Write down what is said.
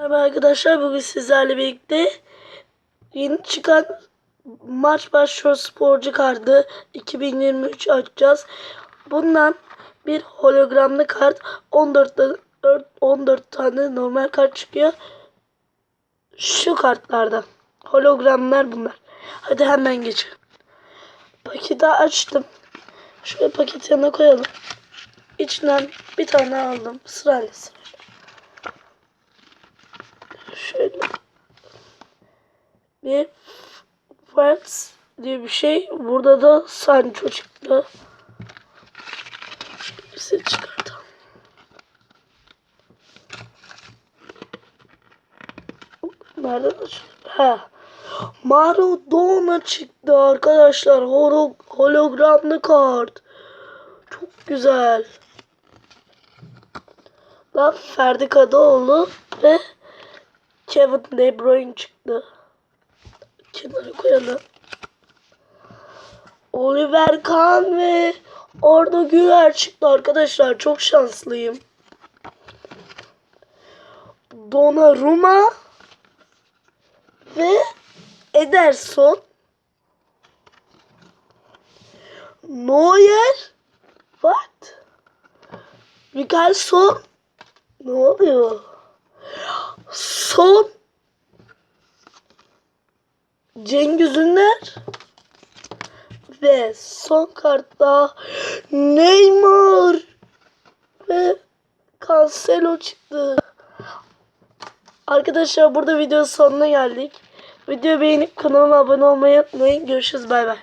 Merhaba arkadaşlar bugün sizlerle birlikte yeni çıkan maç başlıyor sporcu kartı 2023 açacağız. Bundan bir hologramlı kart 14 ta- 14 tane normal kart çıkıyor. Şu kartlardan. Hologramlar bunlar. Hadi hemen geçelim. Paketi açtım. Şöyle paketi yanına koyalım. İçinden bir tane aldım. Sırayla sırayla. Şöyle. Bir Friends diye bir şey. Burada da Sancho çıktı. Hepsini çıkartalım. Nereden açılıyor? Ha. Maradona çıktı arkadaşlar. Holo hologramlı kart. Çok güzel. Lan Ferdi Kadıoğlu ve Kevin De Bruyne çıktı. Kenara koyalım. Oliver Kahn ve Arda Güler çıktı arkadaşlar. Çok şanslıyım. Donnarumma ve Ederson. Neuer. What? Mikaelson. Ne oluyor? Son Cengiz Ünder ve son kartta Neymar ve Cancelo çıktı. Arkadaşlar burada video sonuna geldik. Videoyu beğenip kanalıma abone olmayı unutmayın. Görüşürüz bay bay.